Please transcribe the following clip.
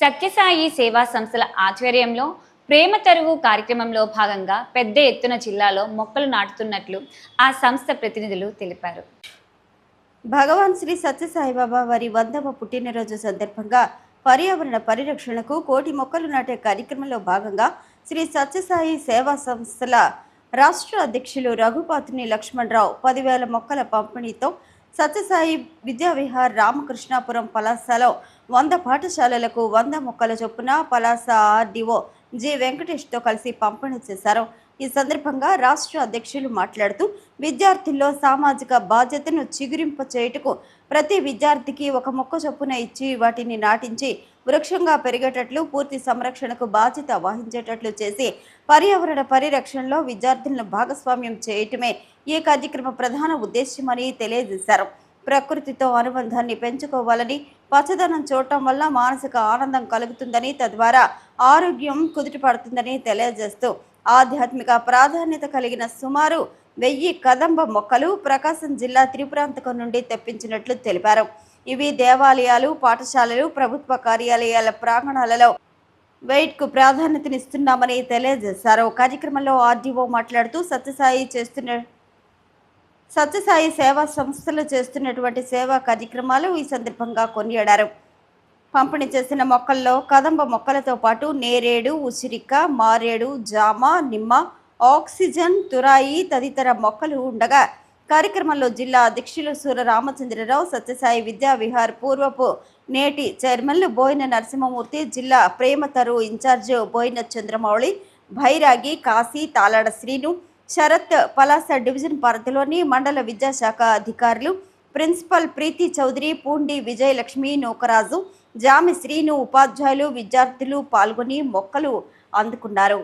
సత్యసాయి సేవా సంస్థల ఆధ్వర్యంలో ప్రేమ తరువు కార్యక్రమంలో భాగంగా పెద్ద ఎత్తున జిల్లాలో మొక్కలు నాటుతున్నట్లు ఆ సంస్థ ప్రతినిధులు తెలిపారు. భగవాన్ శ్రీ సత్యసాయిబాబా వారి వందవ పుట్టినరోజు సందర్భంగా పర్యావరణ పరిరక్షణకు కోటి మొక్కలు నాటే కార్యక్రమంలో భాగంగా శ్రీ సత్యసాయి సేవా సంస్థల రాష్ట్ర అధ్యక్షులు రఘుపాతుని లక్ష్మణరావు పదివేల మొక్కల పంపిణీతో సత్యసాయి విద్యావిహార్ రామకృష్ణాపురం పలాసలో వంద పాఠశాలలకు వంద మొక్కల చొప్పున పలాస ఆర్డీఓ జి వెంకటేష్తో కలిసి పంపిణీ చేశారు. ఈ సందర్భంగా రాష్ట్ర అధ్యక్షులు మాట్లాడుతూ విద్యార్థుల్లో సామాజిక బాధ్యతను చిగురింప చేయుటకు ప్రతి విద్యార్థికి ఒక మొక్క చొప్పున ఇచ్చి వాటిని నాటించి వృక్షంగా పెరిగేటట్లు పూర్తి సంరక్షణకు బాధ్యత వహించేటట్లు చేసి పర్యావరణ పరిరక్షణలో విద్యార్థులను భాగస్వామ్యం చేయటమే ఈ కార్యక్రమ ప్రధాన ఉద్దేశ్యమని తెలియజేశారు. ప్రకృతితో అనుబంధాన్ని పెంచుకోవాలని పచ్చదనం చూడటం వల్ల మానసిక ఆనందం కలుగుతుందని తద్వారా ఆరోగ్యం కుదుటపడుతుందని తెలియజేస్తూ ఆధ్యాత్మిక ప్రాధాన్యత కలిగిన సుమారు వెయ్యి కదంబ మొక్కలు ప్రకాశం జిల్లా త్రిపురాంతకం నుండి తెప్పించినట్లు తెలిపారు. ఇవి దేవాలయాలు పాఠశాలలు ప్రభుత్వ కార్యాలయాల ప్రాంగణాలలో వెయిట్కు ప్రాధాన్యతనిస్తున్నామని తెలియజేశారు. కార్యక్రమంలో ఆర్డీఓ మాట్లాడుతూ సత్యసాయి చేస్తున్న సత్యసాయి సేవా సంస్థలు చేస్తున్నటువంటి సేవా కార్యక్రమాలు ఈ సందర్భంగా కొనియాడారు. పంపిణీ చేసిన మొక్కల్లో కదంబ మొక్కలతో పాటు నేరేడు ఉసిరిక మారేడు జామ నిమ్మ ఆక్సిజన్ తురాయి తదితర మొక్కలు ఉండగా కార్యక్రమంలో జిల్లా అధ్యక్షులు సూర రామచంద్రరావు సత్యసాయి విద్యా విహార్ పూర్వపు నేటి చైర్మన్లు బోయిన నరసింహమూర్తి జిల్లా ప్రేమతరు ఇన్ఛార్జ్ బోయిన చంద్రమౌళి భైరాగి కాశీ తాలాడ శ్రీను శరత్ పలాస డివిజన్ పరిధిలోని మండల విద్యాశాఖ అధికారులు ప్రిన్సిపల్ ప్రీతి చౌదరి పూండి విజయలక్ష్మి నూకరాజు జామి శ్రీను ఉపాధ్యాయులు విద్యార్థులు పాల్గొని మొక్కలు అందుకున్నారు.